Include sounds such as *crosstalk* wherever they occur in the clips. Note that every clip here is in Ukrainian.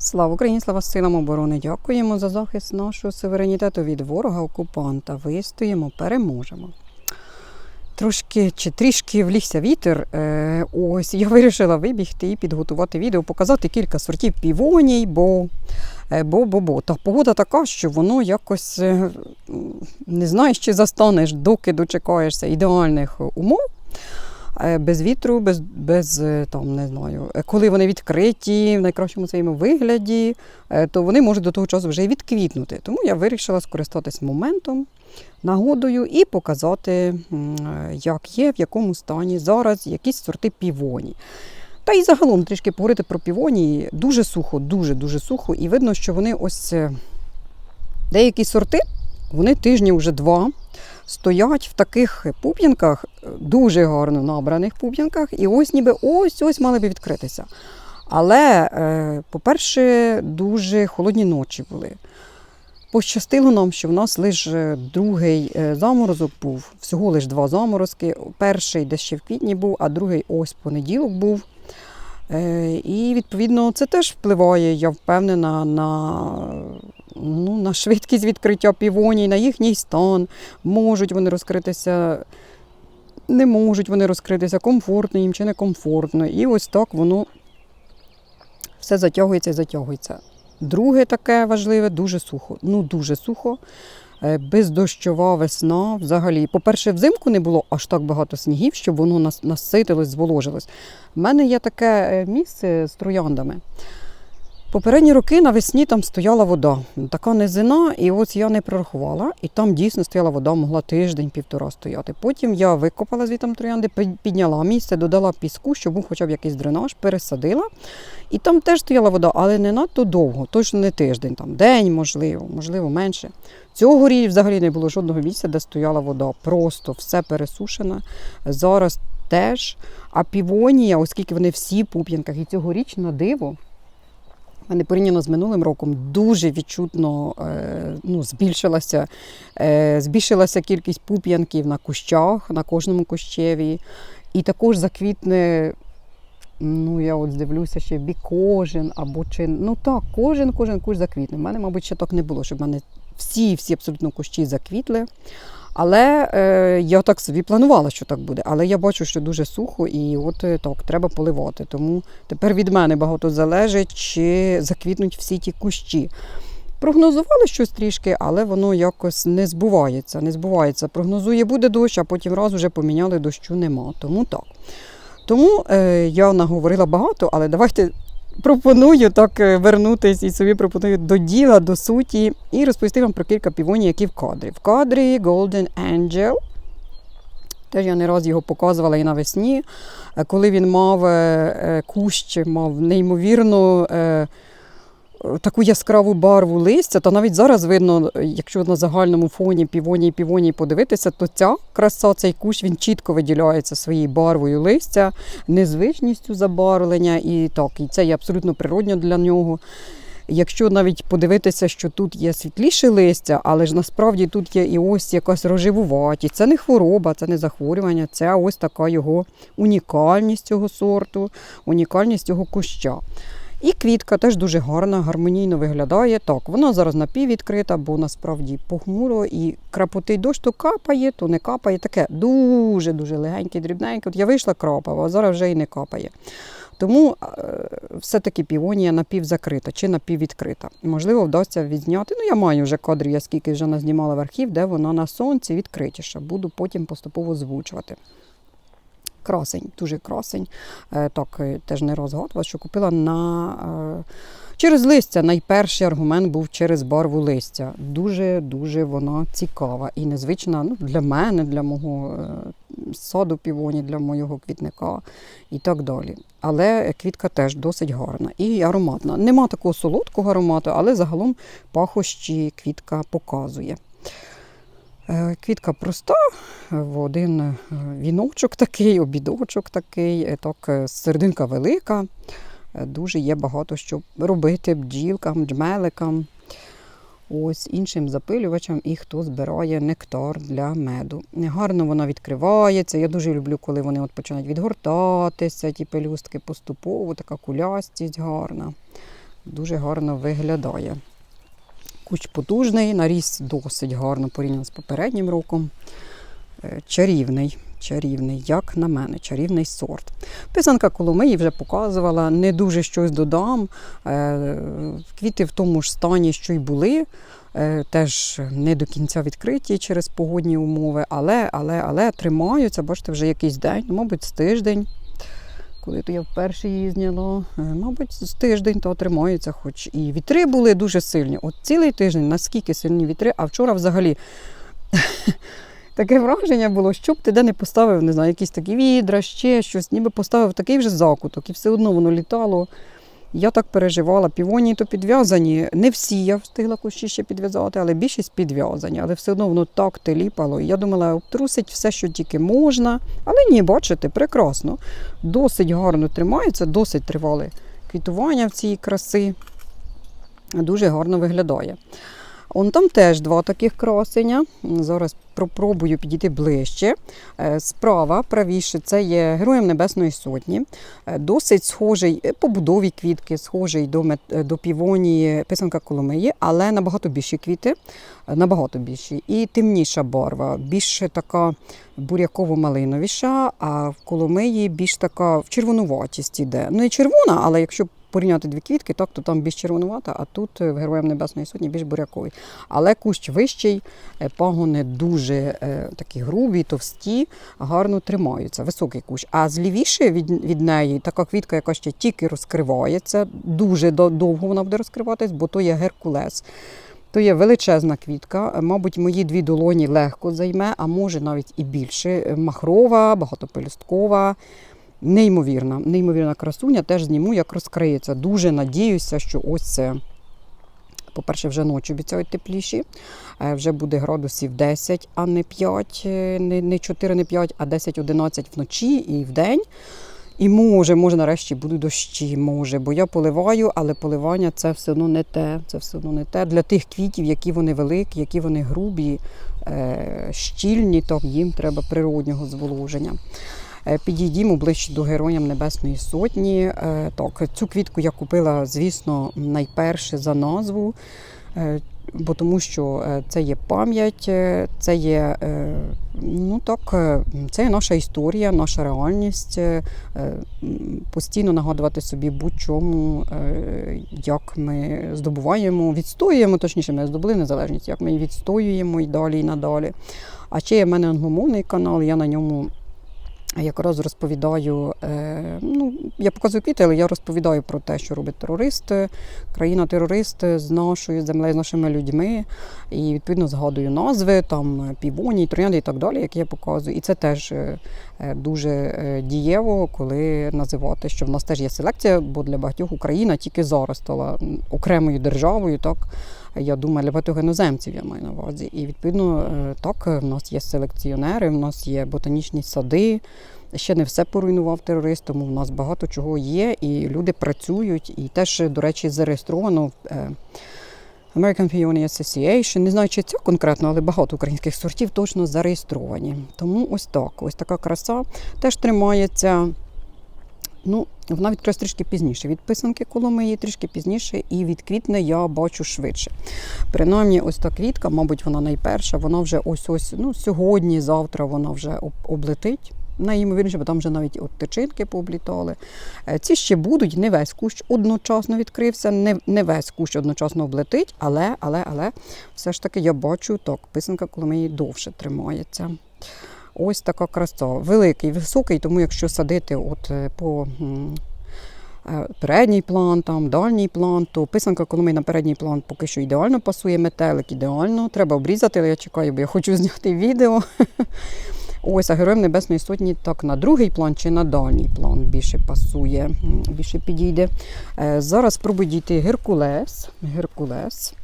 Слава Україні, слава силам оборони! Дякуємо за захист нашого суверенітету від ворога-окупанта. Вистоїмо, переможемо. Трошки чи трішки влігся вітер. Е, ось я вирішила вибігти і підготувати відео, показати кілька сортів півоній, бо, е, бо, бо, бо. Та погода така, що воно якось е, не знаєш, чи застанеш, доки дочекаєшся ідеальних умов. Е, Без вітру, без, без е, там, не знаю, е, коли вони відкриті в найкращому своєму вигляді, то вони можуть до того часу вже й відквітнути. Тому я вирішила скористатись моментом, нагодою і показати, як є, в якому стані зараз якісь сорти півоні. Та й загалом трішки поговорити про півонії. Дуже сухо, дуже-дуже сухо. І видно, що вони ось деякі сорти, вони тижні вже два стоять в таких пуп'янках, дуже гарно набраних пуп'янках, і ось ніби ось-ось мали би відкритися. Але, е, по-перше, дуже холодні ночі були. Пощастило нам, що в нас лише другий е, заморозок був, всього лише два заморозки. Перший десь ще в квітні був, а другий ось понеділок був. Е, І відповідно це теж впливає, я впевнена, на, ну, на швидкість відкриття півоній, на їхній стан. Можуть вони розкритися, не можуть вони розкритися, комфортно їм чи некомфортно. І ось так воно все затягується і затягується. Друге таке важливе дуже сухо. Ну, дуже сухо. Е, Бездощова весна взагалі. По-перше, взимку не було аж так багато снігів, щоб воно нас- наситилось, зволожилось. У мене є таке е, місце з трояндами. Попередні роки навесні там стояла вода, така низина, і ось я не прорахувала, і там дійсно стояла вода, могла тиждень-півтора стояти. Потім я викопала звітом троянди, підняла місце, додала піску, щоб був хоча б якийсь дренаж, пересадила. І там теж стояла вода, але не надто довго, точно не тиждень, там день, можливо, можливо, менше. Цього рі взагалі не було жодного місця, де стояла вода. Просто все пересушено. Зараз теж. А півонія, оскільки вони всі в пуп'янках, і цьогоріч на диво. В мене порівняно з минулим роком дуже відчутно е, ну, збільшилася, е, збільшилася кількість пуп'янків на кущах, на кожному кущеві. І також заквітне, ну я от дивлюся, ще в бік кожен або чи. Ну так, кожен, кожен кущ заквітне. У мене, мабуть, ще так не було, щоб в мене всі, всі абсолютно кущі заквітли. Але е, я так собі планувала, що так буде. Але я бачу, що дуже сухо, і от е, так, треба поливати. Тому тепер від мене багато залежить, чи заквітнуть всі ті кущі. Прогнозували щось трішки, але воно якось не збувається. Не збувається. Прогнозує, буде дощ, а потім раз вже поміняли дощу нема. Тому так. Тому е, я наговорила багато, але давайте пропоную так е, вернутись і собі пропоную до діла, до суті, і розповісти вам про кілька півонів, які в кадрі. В кадрі Golden Angel. Теж я не раз його показувала і навесні, е, коли він мав е, кущ, мав неймовірну таку яскраву барву листя, то навіть зараз видно, якщо на загальному фоні півонії півонії подивитися, то ця краса, цей кущ він чітко виділяється своєю барвою листя, незвичністю забарвлення, і так, і це є абсолютно природньо для нього. Якщо навіть подивитися, що тут є світліше листя, але ж насправді тут є і ось якась рожевуватість. Це не хвороба, це не захворювання, це ось така його унікальність цього сорту, унікальність цього куща. І квітка теж дуже гарна, гармонійно виглядає. Так, вона зараз напіввідкрита, бо насправді похмуро і крапотий дощ то капає, то не капає. Таке дуже-дуже легеньке, дрібненьке. От я вийшла крапава, а зараз вже і не капає. Тому е, все-таки півонія напівзакрита чи напіввідкрита. Можливо, вдасться відзняти. Ну, я маю вже кадри, я скільки вже назнімала в архів, де вона на сонці відкритіша. Буду потім поступово озвучувати. Красень, дуже красень. Е, Так, е, теж не розгадувала, що купила на. е, Через листя найперший аргумент був через барву листя. Дуже-дуже вона цікава і незвична ну, для мене, для мого саду півоні, для моєго квітника і так далі. Але квітка теж досить гарна і ароматна. Нема такого солодкого аромату, але загалом пахощі квітка показує. Е, Квітка проста, в один е, віночок такий, обідочок такий, е, так, е, серединка велика. Е, Дуже є багато що робити бджілкам, джмеликам, ось іншим запилювачам і хто збирає нектар для меду. Гарно вона відкривається. Я дуже люблю, коли вони от починають відгортатися, ті пелюстки поступово, така кулястість гарна. дуже гарно виглядає. Кущ потужний, наріс досить гарно порівняно з попереднім роком. Е, Чарівний, чарівний, як на мене, чарівний сорт. Писанка Коломиї вже показувала, не дуже щось додам. Е, Квіти в тому ж стані, що й були. Е, Теж не до кінця відкриті через погодні умови, але, але, але тримаються, бачите, вже якийсь день, мабуть, з тиждень. Коли то я вперше її зняла, Е, мабуть, з тиждень то тримаються, хоч і вітри були дуже сильні. От цілий тиждень, наскільки сильні вітри, а вчора взагалі *laughs* таке враження було, що б ти де не поставив, не знаю, якісь такі відра, ще щось, ніби поставив такий вже закуток, і все одно воно літало. Я так переживала. Півонії то підв'язані. Не всі я встигла кущі ще підв'язати, але більшість підв'язані. Але все одно воно так теліпало. Я думала, обтрусить все, що тільки можна. Але ні, бачите, прекрасно. Досить гарно тримається, досить тривале квітування в цій краси. Дуже гарно виглядає. Он там теж два таких красення. Зараз попробую підійти ближче. Е, Справа, правіше, це є Героєм Небесної Сотні. Е, Досить схожий е, по будові квітки, схожий до, мет- до півонії писанка Коломиї, але набагато більші квіти, набагато більші. І темніша барва, більше така буряково-малиновіша, а в Коломиї більш така в червонуватість іде. Ну і червона, але якщо порівняти дві квітки, так, то там більш червонувата, а тут е, в Героям Небесної Сотні більш буряковий. Але кущ вищий, е, пагони дуже е, такі грубі, товсті, гарно тримаються. Високий кущ. А злівіше від, від неї така квітка, яка ще тільки розкривається. Дуже довго вона буде розкриватись, бо то є геркулес. То є величезна квітка. Мабуть, мої дві долоні легко займе, а може навіть і більше. Махрова, багатопелюсткова. Неймовірна, неймовірна красуня. Теж зніму, як розкриється. Дуже надіюся, що ось це. По-перше, вже ночі обіцяють тепліші. Е, Вже буде градусів 10, а не 5, е, не, не 4, не 5, а 10-11 вночі і вдень. І може, може, нарешті будуть дощі, може, бо я поливаю, але поливання це все одно не те. Це все одно не те. Для тих квітів, які вони великі, які вони грубі, е, щільні, то їм треба природнього зволоження. Е, Підійдімо ближче до Героям Небесної Сотні. Е, Так, цю квітку я купила, звісно, найперше за назву, е, бо тому що це є пам'ять, це є, ну так, це є наша історія, наша реальність. Постійно нагадувати собі будь-чому, як ми здобуваємо, відстоюємо, точніше, ми здобули незалежність, як ми відстоюємо і далі, і надалі. А ще є в мене англомовний канал, я на ньому якраз розповідаю. Е, ну, я показую квіти, але я розповідаю про те, що робить терорист, країна-терорист з нашою землею, з нашими людьми. І відповідно згадую назви, там півоні, троянди і так далі, які я показую. І це теж е, е, дуже дієво, коли називати, що в нас теж є селекція, бо для багатьох Україна тільки зараз стала окремою державою. Так я думаю, для багатьох іноземців я маю на увазі. І відповідно е, так, в нас є селекціонери, в нас є ботанічні сади. Ще не все поруйнував терорист, тому в нас багато чого є, і люди працюють. І теж, до речі, зареєстровано в е, American Peony Association. Не знаю, чи це конкретно, але багато українських сортів точно зареєстровані. Тому ось так, ось така краса теж тримається. Ну, вона відкрилась трішки пізніше. Від писанки Коломиї трішки пізніше, і від квітне я бачу швидше. Принаймні, ось та квітка, мабуть, вона найперша, вона вже ось ось ну, сьогодні, завтра вона вже облетить. Найімовірніше, бо там вже навіть от тичинки пооблітали. Е, Ці ще будуть, не весь кущ одночасно відкрився, не, не весь кущ одночасно облетить, але, але, але все ж таки я бачу, так, писанка Коломиї довше тримається. Ось така краса. Великий, високий, тому якщо садити от е, по е, передній план, там, дальній план, то писанка Коломиї на передній план поки що ідеально пасує, метелик ідеально. Треба обрізати, але я чекаю, бо я хочу *laughs* зняти відео. *laughs* Ось, а Героям Небесної Сотні так на другий план чи на дальній план більше пасує, більше підійде. Е, Зараз спробую дійти Геркулес. Геркулес.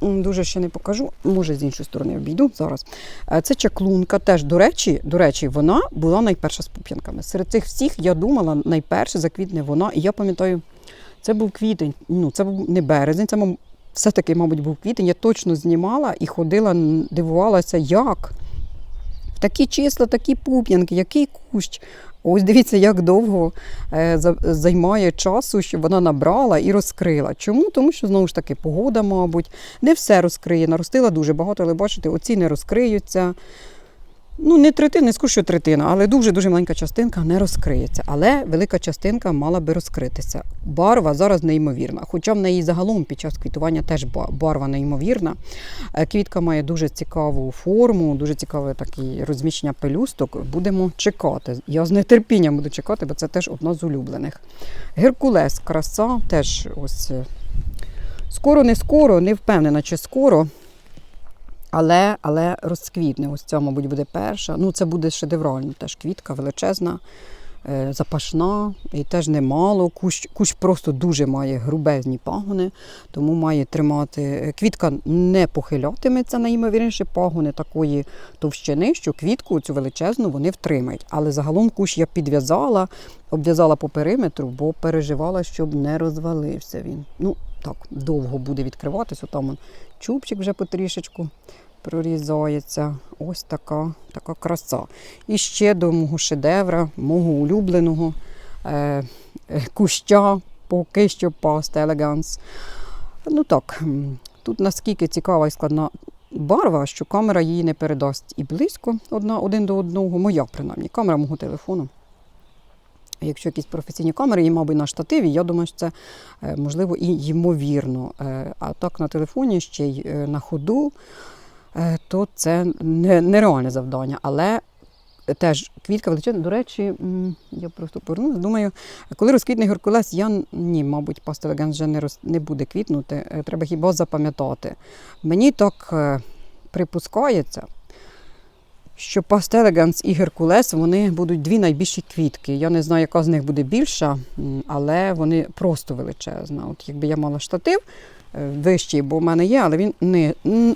Дуже ще не покажу, може з іншої сторони обійду зараз. Е, Це чаклунка. Теж, до речі, до речі, вона була найперша з пуп'янками. Серед цих всіх я думала, найперше заквітне вона. І я пам'ятаю, це був квітень, ну це був не березень, це все-таки, мабуть, був квітень. Я точно знімала і ходила, дивувалася, як. Такі числа, такі пуп'янки, який кущ. Ось дивіться, як довго е, займає часу, щоб вона набрала і розкрила. Чому? Тому що знову ж таки погода, мабуть, не все розкриє. Наростила дуже багато, але бачите, оці не розкриються. Ну, не третина, не скажу, що третина, але дуже-дуже маленька частинка не розкриється. Але велика частинка мала би розкритися. Барва зараз неймовірна. Хоча в неї загалом під час квітування теж ба- барва неймовірна. Е, Квітка має дуже цікаву форму, дуже цікаве таке розміщення пелюсток. Будемо чекати. Я з нетерпінням буду чекати, бо це теж одна з улюблених. Геркулес, краса, теж ось е, скоро, не скоро, не впевнена, чи скоро. Але, але розквітне. Ось ця, мабуть, буде перша. Ну, це буде шедеврально. Теж квітка величезна, е, запашна і теж немало. Кущ, кущ просто дуже має грубезні пагони, тому має тримати. е, Квітка не похилятиметься, найімовірніше, пагони такої товщини, що квітку цю величезну вони втримають. Але загалом кущ я підв'язала, обв'язала по периметру, бо переживала, щоб не розвалився він. Ну, так, довго буде відкриватися. Там чубчик вже потрішечку прорізається. Ось така, така краса. І ще до мого шедевра, мого улюбленого е, е, куща, поки що паста елеганс. Ну так, тут наскільки цікава і складна барва, що камера її не передасть і близько одна, один до одного. Моя принаймні, камера мого телефону. Якщо якісь професійні камери, є, мабуть, на штативі, я думаю, що це е, можливо і ймовірно. Е, А так на телефоні ще й е, на ходу, то це нереальне завдання. Але теж квітка величезна. До речі, я просто повернулася, думаю, коли розквітне Геркулес, я ні, мабуть, паста Елеганс вже не, роз, не буде квітнути. Треба хіба запам'ятати. Мені так припускається, що Пастелеганс і Геркулес вони будуть дві найбільші квітки. Я не знаю, яка з них буде більша, але вони просто величезна. От якби я мала штатив е, вищий, бо в мене є, але він не,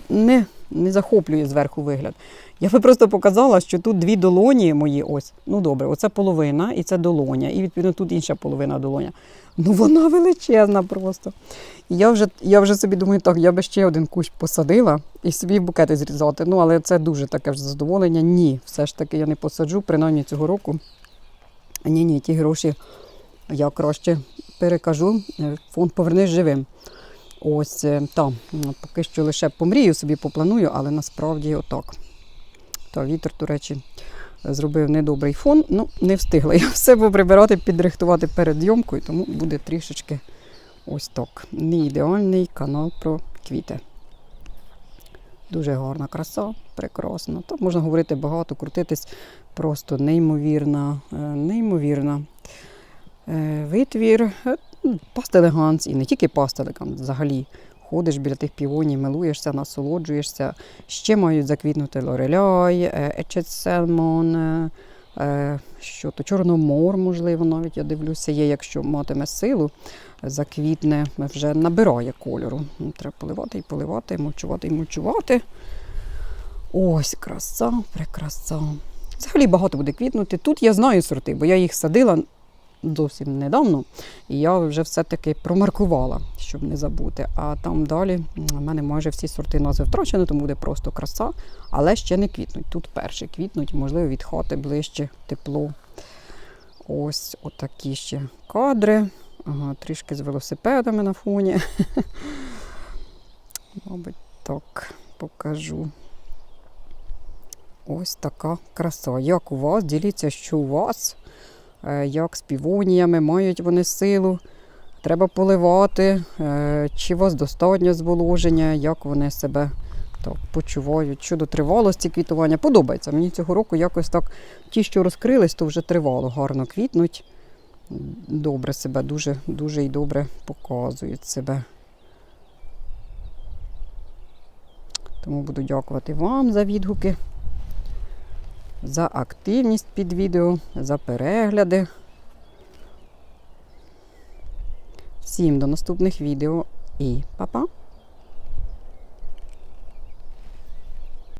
не, не захоплює зверху вигляд. Я би просто показала, що тут дві долоні мої. Ось, ну добре, оце половина і це долоня. І відповідно тут інша половина долоня. Ну вона величезна просто. І я вже, я вже собі думаю, так, я би ще один кущ посадила і собі букети зрізати. Ну, але це дуже таке вже задоволення. Ні, все ж таки я не посаджу, принаймні цього року. Ні, ні, ті гроші я краще перекажу. е, Фонд повернись живим. Ось е, та, ну, поки що лише помрію собі, попланую, але насправді отак. Та вітер, до речі, зробив недобрий фон. Ну, не встигла я *laughs* все поприбирати, підрихтувати перед зйомкою, тому буде трішечки ось так. Не ідеальний канал про квіти. Дуже гарна краса, прекрасна. Тут можна говорити багато, крутитись просто неймовірна, е, неймовірна. Е, Витвір, ну, паста елеганс, і не тільки паста елеганс, взагалі. Ходиш біля тих півонів, милуєшся, насолоджуєшся. Ще мають заквітнути лореляй, ечет селмон, е, е, що то чорномор, можливо, навіть я дивлюся, є, якщо матиме силу, заквітне, вже набирає кольору. Ну, Треба поливати і поливати, мульчувати і мульчувати. Ось краса, прекраса. Взагалі багато буде квітнути. Тут я знаю сорти, бо я їх садила зовсім недавно, і я вже все-таки промаркувала, щоб не забути. А там далі в мене майже всі сорти назви втрачені, тому буде просто краса, але ще не квітнуть. Тут перші квітнуть, можливо, від хати ближче тепло. Ось отакі ще кадри. Ага, трішки з велосипедами на фоні. *laughs* Мабуть, так покажу. Ось така краса. Як у вас? Діліться, що у вас, як з півоніями, мають вони силу. Треба поливати, е, чи у вас достатньо зволоження, як вони себе так, почувають. Щодо тривалості квітування, подобається. Мені цього року якось так ті, що розкрились, то вже тривало, гарно квітнуть. Добре себе, дуже, дуже і добре показують себе. Тому буду дякувати вам за відгуки, за активність під відео, за перегляди. Всім до наступних відео і па-па!